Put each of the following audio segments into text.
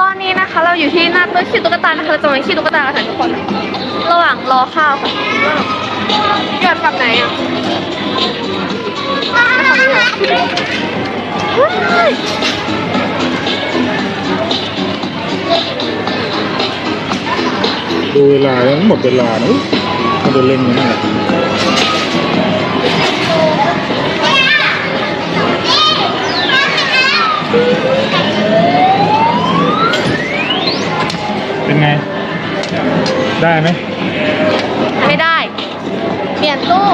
ตอนนี้นะคะ เราอยู่ที่หน้าตู้ขี้ตุ๊กตานะคะเราจะมาขี้ตุ๊กตากันค่ะทุกคน ระหว่างรอข้าวค่ะหยอดกลับไหนอะดูเวลาแล้วหมดเวลานะเขาเดินเล่นกันนั่น ได้ไหมไม่ได้ เปลี่ยนตู้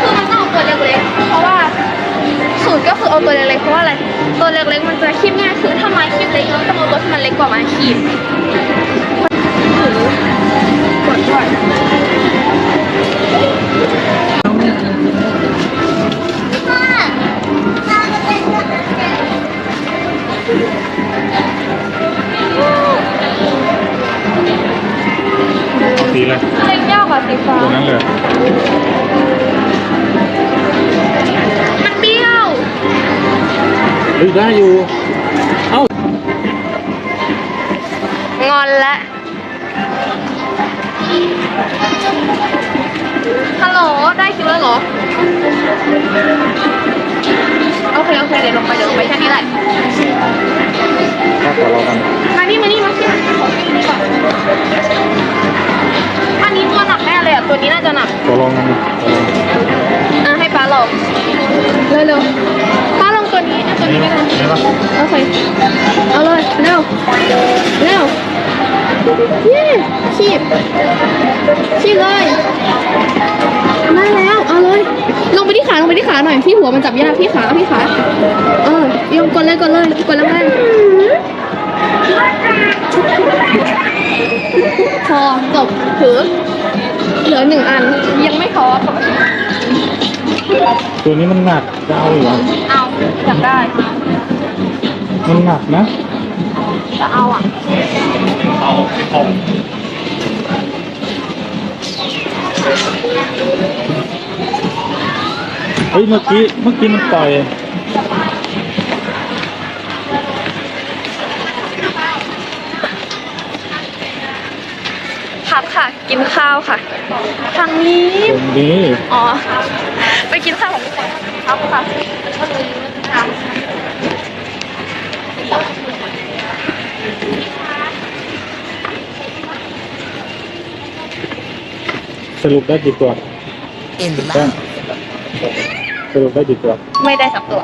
คือมันต้องเอาตัวเล็กๆเพราะว่าสูตรก็คือเอาตัวเล็กๆเพราะว่าอะไรตัวเล็กๆมันจะคีบง่ายคือถ้าไม้คีบเล็กเราต้องเอาตัวที่มันเล็กกว่าไม้คีบกดด้วย สีอะไรเล็กยากกว่าสีฟ้าตัวนั้นเลยมันเบี้ยวเฮ้ยได้อยู่ เอ้างอนละฮัลโหล ได้คิวแล้วเหรอ โอเค โอเค เดี๋ยวลงไป เดี๋ยวลงไปแค่นี้แหละ ถ้าขอรอกันมานี่มานี่มาที่ของนี่ก่อนอันนี้ตัวหนักแน่เลยอะ ตัวนี้น่าจะหนักขอลองกันอะให้ป้าลองเร็วๆป้าลองตัวนี้อะตัวนี้ไม่ลองเห็นปะโอเคเอาเลยเร็วเร็วเย้ขีบขีบเลยได้แล้วเอาเลยลงไปที่ขาลงไปที่ขาหน่อยที่หัวมันจับยากที่ขาที่ขาเออโยงกดเลยกดเลยกดแรงๆพ บถือเหลือหนึ่งอันยังไม่ท้อค่ะตัวนี้มันหนักจะเอาอยู่อะเอาอยากได้มันหนักนะจะเอาอะเฮ้ยเมื่อกี้เมื่อกี้มันปล่อย ครับค่ะ กินข้าวค่ะ ทางนี้ ตรงนี้อ๋อ ไปกินข้าวของพี่คนครับค่ะครับสรุปได้กี่ตัว In แป้งสรุปได้กี่ตัว ไม่ได้สับตัว